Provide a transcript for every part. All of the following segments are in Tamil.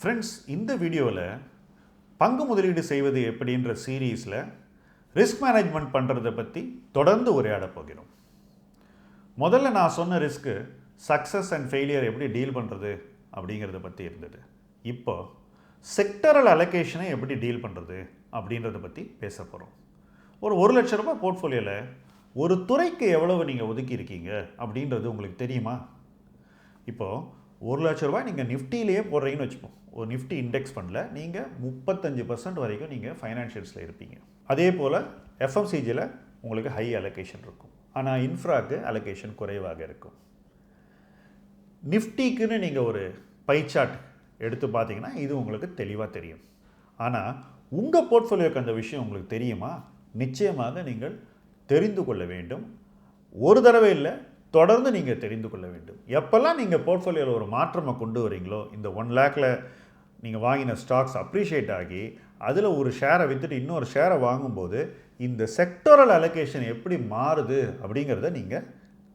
ஃப்ரெண்ட்ஸ் இந்த வீடியோவில் பங்கு முதலீடு செய்வது எப்படின்ற சீரீஸில் ரிஸ்க் மேனேஜ்மெண்ட் பண்ணுறதை பற்றி தொடர்ந்து உரையாட போகிறோம். முதல்ல நான் சொன்ன ரிஸ்க்கு சக்ஸஸ் அண்ட் ஃபெயிலியர் எப்படி டீல் பண்ணுறது அப்படிங்கிறத பற்றி இருந்தது. இப்போ செக்டரல் அலோகேஷனை எப்படி டீல் பண்ணுறது அப்படின்றத பற்றி பேச போகிறோம் ஒரு ஒரு லட்ச ரூபாய் போர்ட்ஃபோலியோவில் ஒரு துறைக்கு எவ்வளவு நீங்கள் ஒதுக்கி இருக்கீங்க அப்படின்றது உங்களுக்கு தெரியுமா? இப்போது ஒரு லட்ச ரூபாய் நீங்கள் நிஃப்டிலேயே போடுறீங்கன்னு வச்சுப்போம் ஒரு நிஃப்டி இண்டெக்ஸ் ஃபண்டில் நீங்கள் முப்பத்தஞ்சு பர்சன்ட் வரைக்கும் நீங்கள் ஃபைனான்ஷியல்ஸில் இருப்பீங்க. அதே போல் எஃப்எம்சிஜியில் உங்களுக்கு ஹை அலோகேஷன் இருக்கும். ஆனால் இன்ஃப்ராக்கு அலோகேஷன் குறைவாக இருக்கும். நிஃப்டிக்குன்னு நீங்கள் ஒரு பை சார்ட் எடுத்து பார்த்தீங்கன்னா இது உங்களுக்கு தெளிவாக தெரியும். ஆனால் உங்கள் போர்ட்ஃபோலியோக்கு அந்த விஷயம் உங்களுக்கு தெரியுமா? நிச்சயமாக நீங்கள் தெரிந்து கொள்ள வேண்டும். ஒரு தடவை இல்லை தொடர்ந்து நீங்கள் தெரிந்து கொள்ள வேண்டும். எப்போல்லாம் நீங்கள் போர்ட்ஃபோலியோவில் ஒரு மாற்றமாக கொண்டு வரீங்களோ இந்த ஒன் லேக்கில் நீங்கள் வாங்கின ஸ்டாக்ஸ் அப்ரிஷியேட் ஆகி அதில் ஒரு ஷேரை விற்றுட்டு இன்னொரு ஷேரை வாங்கும்போது இந்த செக்டோரல் அலோகேஷன் எப்படி மாறுது அப்படிங்கிறத நீங்கள்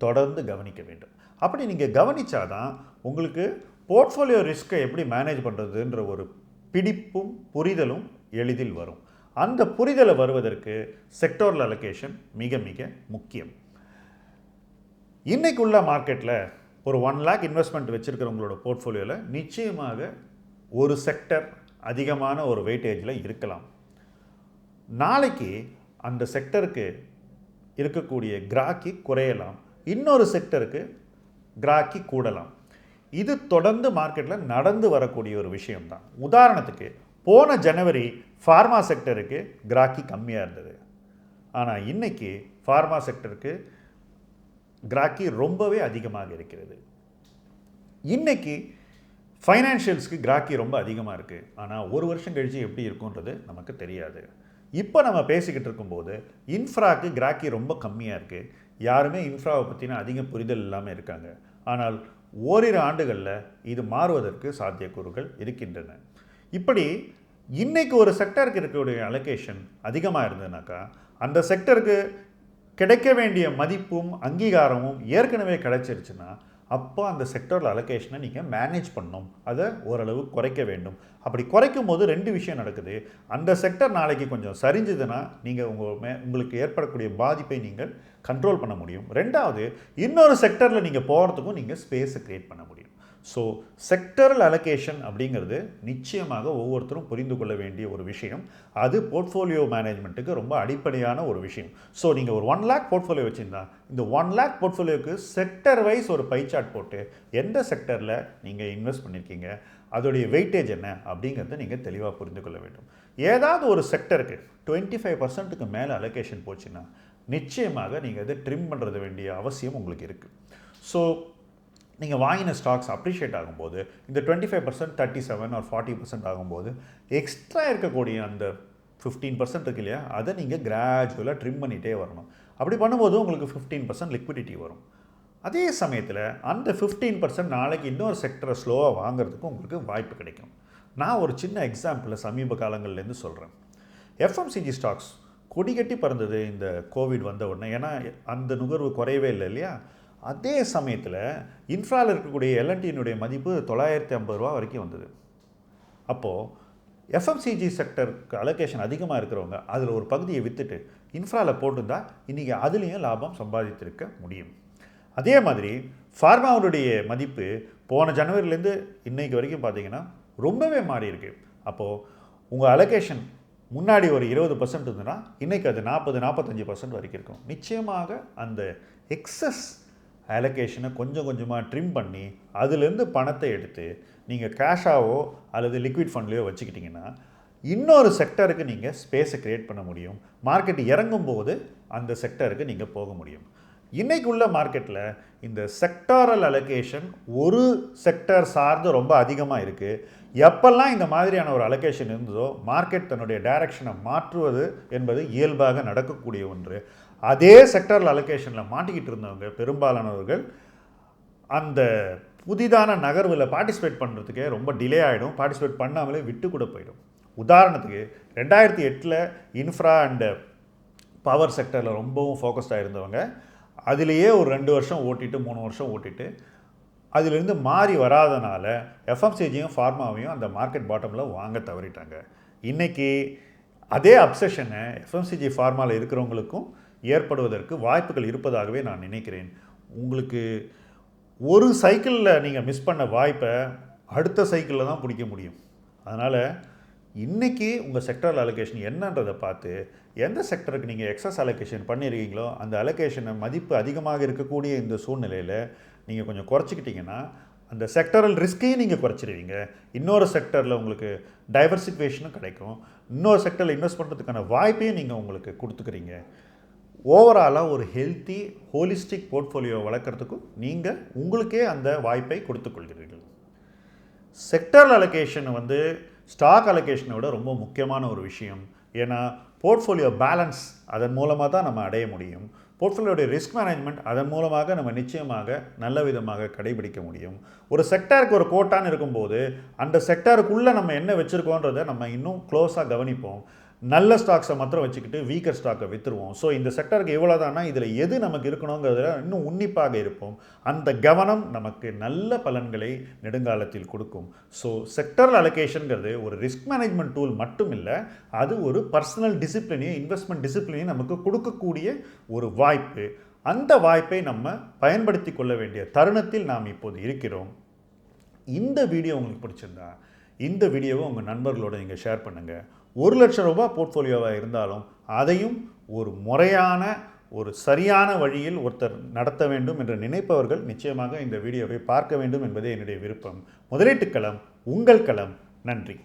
தொடர்ந்து கவனிக்க வேண்டும். அப்படி நீங்கள் கவனித்தாதான் உங்களுக்கு போர்ட்ஃபோலியோ ரிஸ்க்கை எப்படி மேனேஜ் பண்ணுறதுன்ற ஒரு பிடிப்பும் புரிதலும் எளிதில் வரும். அந்த புரிதலை வருவதற்கு செக்டோரல் அலோகேஷன் மிக மிக முக்கியம். இன்றைக்குள்ள மார்க்கெட்டில் ஒரு ஒன் லேக் இன்வெஸ்ட்மெண்ட் வச்சுருக்கிறவங்களோட போர்ட்ஃபோலியோவில் நிச்சயமாக ஒரு செக்டர் அதிகமான ஒரு வெயிட்டேஜில் இருக்கலாம். நாளைக்கு அந்த செக்டருக்கு இருக்கக்கூடிய கிராக்கி குறையலாம். இன்னொரு செக்டருக்கு கிராக்கி கூடலாம். இது தொடர்ந்து மார்க்கெட்டில் நடந்து வரக்கூடிய ஒரு விஷயம்தான். உதாரணத்துக்கு போன ஜனவரி ஃபார்மா செக்டருக்கு கிராக்கி கம்மியாக இருந்தது. ஆனால் இன்னைக்கு ஃபார்மா செக்டருக்கு கிராக்கி ரொம்பவே அதிகமாக இருக்கிறது. இன்னைக்கு ஃபைனான்ஷியல்ஸ்க்கு கிராக்கி ரொம்ப அதிகமாக இருக்குது ஆனால் ஒரு வருஷம் கழித்து எப்படி இருக்குன்றது நமக்கு தெரியாது. இப்போ நம்ம பேசிக்கிட்டு இருக்கும்போது இன்ஃப்ராக்கு கிராக்கி ரொம்ப கம்மியாக இருக்குது யாருமே இன்ஃப்ராவை பற்றின அதிக புரிதல் இல்லாமல் இருக்காங்க. ஆனால் ஓரிரு ஆண்டுகளில் இது மாறுவதற்கு சாத்தியக்கூறுகள் இருக்கின்றன. இப்படி இன்றைக்கு ஒரு செக்டருக்கு இருக்கக்கூடிய அலோகேஷன் அதிகமாக இருந்ததுனாக்கா அந்த செக்டருக்கு கிடைக்க வேண்டிய மதிப்பும் அங்கீகாரமும் ஏற்கனவே கிடைச்சிருச்சுன்னா அப்போ அந்த செக்டரில் அலோகேஷனை நீங்கள் மேனேஜ் பண்ணணும் அதை ஓரளவு குறைக்க வேண்டும். அப்படி குறைக்கும் போது ரெண்டு விஷயம் நடக்குது. அந்த செக்டர் நாளைக்கு கொஞ்சம் சரிஞ்சுதுன்னா நீங்கள் உங்கள் மே உங்களுக்கு ஏற்படக்கூடிய பாதிப்பை நீங்கள் கண்ட்ரோல் பண்ண முடியும். ரெண்டாவது இன்னொரு செக்டரில் நீங்கள் போகிறதுக்கும் நீங்கள் ஸ்பேஸை க்ரியேட் பண்ண முடியும். ஸோ செக்டரல் அலோகேஷன் அப்படிங்கிறது நிச்சயமாக ஒவ்வொருத்தரும் புரிந்து கொள்ள வேண்டிய ஒரு விஷயம். அது போர்ட்ஃபோலியோ மேனேஜ்மெண்ட்டுக்கு ரொம்ப அடிப்படையான ஒரு விஷயம். ஸோ நீங்கள் ஒரு ஒன் லேக் போர்ட்ஃபோலியோ வச்சுருந்தா இந்த ஒன் லேக் போர்ட்ஃபோலியோக்கு செக்டர் வைஸ் ஒரு பைச்சார்ட் போட்டு எந்த செக்டரில் நீங்கள் இன்வெஸ்ட் பண்ணியிருக்கீங்க அதோடைய வெயிட்டேஜ் என்ன அப்படிங்கிறத நீங்கள் தெளிவாக புரிந்து கொள்ள வேண்டும். ஏதாவது ஒரு செக்டருக்கு டுவெண்ட்டி ஃபைவ் பர்சன்ட்டுக்கு மேலே அலோகேஷன் போச்சுன்னா நிச்சயமாக நீங்கள் அதை ட்ரிம் பண்ணுறது வேண்டிய அவசியம் உங்களுக்கு இருக்குது ஸோ நீங்கள் வாங்கின ஸ்டாக்ஸ் அப்ரிஷியேட் ஆகும்போது இந்த twenty five percent thirty seven or forty percent ஆகும்போது எக்ஸ்ட்ரா இருக்கக்கூடிய அந்த ஃபிஃப்டீன் பர்சன்ட் இருக்கு இல்லையா அதை நீங்கள் கிராஜுவலாக ட்ரிம் பண்ணிகிட்டே வரணும். அப்படி பண்ணும்போது உங்களுக்கு ஃபிஃப்டீன் பர்சன்ட் லிக்விடிட்டி வரும். அதே சமயத்தில் அந்த ஃபிஃப்டீன் பர்சன்ட் நாளைக்கு இன்னொரு செக்டரை ஸ்லோவாக வாங்குறதுக்கு உங்களுக்கு வாய்ப்பு கிடைக்கும். நான் ஒரு சின்ன எக்ஸாம்பிளை சமீப காலங்கள்லேருந்து சொல்கிறேன் எஃப்எம்சிஜி ஸ்டாக்ஸ் கொடிகட்டி பறந்தது இந்த கோவிட் வந்த உடனே. ஏன்னா அந்த நுகர்வு குறையவே இல்லை இல்லையா? அதே சமயத்தில் இன்ஃப்ராவில் இருக்கக்கூடிய எல்என்டியினுடைய மதிப்பு தொள்ளாயிரத்தி ஐம்பது ரூபா வரைக்கும் வந்தது. அப்போது எஃப்எம்சிஜி செக்டருக்கு அலோகேஷன் அதிகமாக இருக்கிறவங்க அதில் ஒரு பகுதியை விற்றுட்டு இன்ஃப்ராவில் போட்டிருந்தா இன்றைக்கி அதுலேயும் லாபம் சம்பாதித்திருக்க முடியும். அதே மாதிரி ஃபார்மாவுடைய மதிப்பு போன ஜனவரிலேருந்து இன்னைக்கு வரைக்கும் பார்த்தீங்கன்னா ரொம்பவே மாறி இருக்கு அப்போது உங்கள் அலோகேஷன் முன்னாடி ஒரு இருபது பர்சன்ட் இருந்ததுன்னா இன்றைக்கி அது நாற்பது நாற்பத்தஞ்சு பர்சன்ட் வரைக்கும் இருக்கும். நிச்சயமாக அந்த எக்ஸஸ் அலோகேஷனை கொஞ்சம் கொஞ்சமாக ட்ரிம் பண்ணி அதுலேருந்து பணத்தை எடுத்து நீங்கள் கேஷாவோ அல்லது லிக்விட் ஃபண்ட்லேயோ வச்சுக்கிட்டிங்கன்னா இன்னொரு செக்டருக்கு நீங்கள் ஸ்பேஸை க்ரியேட் பண்ண முடியும். மார்க்கெட் இறங்கும் போது அந்த செக்டருக்கு நீங்கள் போக முடியும். இன்றைக்குள்ள மார்க்கெட்டில் இந்த செக்டாரல் அலோகேஷன் ஒரு செக்டர் சார்ந்து ரொம்ப அதிகமாக இருக்குது எப்பெல்லாம் இந்த மாதிரியான ஒரு அலோகேஷன் இருந்ததோ மார்க்கெட் தன்னுடைய டைரக்ஷனை மாற்றுவது என்பது இயல்பாக நடக்கக்கூடிய ஒன்று. அதே செக்டரில் அலோகேஷனில் மாட்டிக்கிட்டு இருந்தவங்க பெரும்பாலானவர்கள் அந்த புதிதான நகர்வில் பார்ட்டிசிபேட் பண்ணுறதுக்கே ரொம்ப டிலே ஆகிடும் பார்ட்டிசிபேட் பண்ணாமலே விட்டு கூட போயிடும். உதாரணத்துக்கு ரெண்டாயிரத்தி எட்டில் இன்ஃப்ரா அண்டு பவர் செக்டரில் ரொம்பவும் ஃபோக்கஸ்டாக இருந்தவங்க அதிலேயே ஒரு ரெண்டு வருஷம் ஓட்டிட்டு மூணு வருஷம் ஓட்டிட்டு அதிலிருந்து மாறி வராதனால எஃப்எம்சிஜியும் ஃபார்மாவையும் அந்த மார்க்கெட் பாட்டமில் வாங்க தவறிட்டாங்க. இன்றைக்கி அதே அப்சஷனை எஃப்எம்சிஜி ஃபார்மாவில் இருக்கிறவங்களுக்கும் ஏற்படுவதற்கு வாய்ப்புகள் இருப்பதாகவே நான் நினைக்கிறேன். உங்களுக்கு ஒரு சைக்கிளில் நீங்கள் மிஸ் பண்ண வாய்ப்பை அடுத்த சைக்கிளில் தான் பிடிக்க முடியும். அதனால் இன்றைக்கி உங்கள் செக்டரல் அலோகேஷன் என்னன்றதை பார்த்து எந்த செக்டருக்கு நீங்கள் எக்ஸஸ் அலோகேஷன் பண்ணியிருக்கீங்களோ அந்த அலோகேஷனை மதிப்பு அதிகமாக இருக்கக்கூடிய இந்த சூழ்நிலையில் நீங்கள் கொஞ்சம் குறைச்சிக்கிட்டிங்கன்னா அந்த செக்டரல் ரிஸ்க்கையும் நீங்கள் குறைச்சிருவீங்க. இன்னொரு செக்டரில் உங்களுக்கு டைவர்சிஃபிகேஷனும் கிடைக்கும். இன்னொரு செக்டரில் இன்வெஸ்ட் பண்ணுறதுக்கான வாய்ப்பையும் நீங்கள் உங்களுக்கு கொடுத்துக்கிறீங்க. ஓவராலாக ஒரு ஹெல்த்தி ஹோலிஸ்டிக் போர்ட்ஃபோலியோ வளர்க்குறதுக்கும் நீங்கள் உங்களுக்கே அந்த வாய்ப்பை கொடுத்துக்கொள்கிறீர்கள் செக்டர் அலோகேஷன் வந்து ஸ்டாக் அலோகேஷனை விட ரொம்ப முக்கியமான ஒரு விஷயம். ஏன்னா போர்ட்ஃபோலியோ பேலன்ஸ் அதன் மூலமாக தான் நம்ம அடைய முடியும். போர்ட்ஃபோலியோடைய ரிஸ்க் மேனேஜ்மெண்ட் அதன் மூலமாக நம்ம நிச்சயமாக நல்ல விதமாக கடைபிடிக்க முடியும். ஒரு செக்டருக்கு ஒரு கோட்டான்னு இருக்கும்போது அந்த செக்டாருக்குள்ளே நம்ம என்ன வச்சுருக்கோன்றதை நம்ம இன்னும் க்ளோஸாக கவனிப்போம். நல்ல ஸ்டாக்ஸை மாத்திரம் வச்சுக்கிட்டு வீக்கர் ஸ்டாக்கை விற்றுருவோம் ஸோ இந்த செக்டருக்கு இவ்வளோ தானா இதில் எது நமக்கு இருக்கணுங்கிறதுல இன்னும் உன்னிப்பாக இருப்போம். அந்த கவனம் நமக்கு நல்ல பலன்களை நெடுங்காலத்தில் கொடுக்கும். ஸோ செக்டரல் அலோகேஷனுங்கிறது ஒரு ரிஸ்க் மேனேஜ்மெண்ட் டூல் மட்டும் இல்லை அது ஒரு பர்சனல் டிசிப்ளினையும் இன்வெஸ்ட்மெண்ட் டிசிப்ளினையும் நமக்கு கொடுக்கக்கூடிய ஒரு வாய்ப்பு. அந்த வாய்ப்பை நம்ம பயன்படுத்தி கொள்ள வேண்டிய தருணத்தில் நாம் இப்போது இருக்கிறோம். இந்த வீடியோ உங்களுக்கு பிடிச்சிருந்தா இந்த வீடியோவை உங்கள் நண்பர்களோட நீங்கள் ஷேர் பண்ணுங்கள் ஒரு லட்சம் ரூபாய் போர்ட்ஃபோலியோவாக இருந்தாலும் அதையும் ஒரு முறையான ஒரு சரியான வழியில் ஒருத்தர் நடத்த வேண்டும் என்று நினைப்பவர்கள் நிச்சயமாக இந்த வீடியோவை பார்க்க வேண்டும் என்பதே என்னுடைய விருப்பம். முதலீட்டு களம் உங்கள் களம். நன்றி.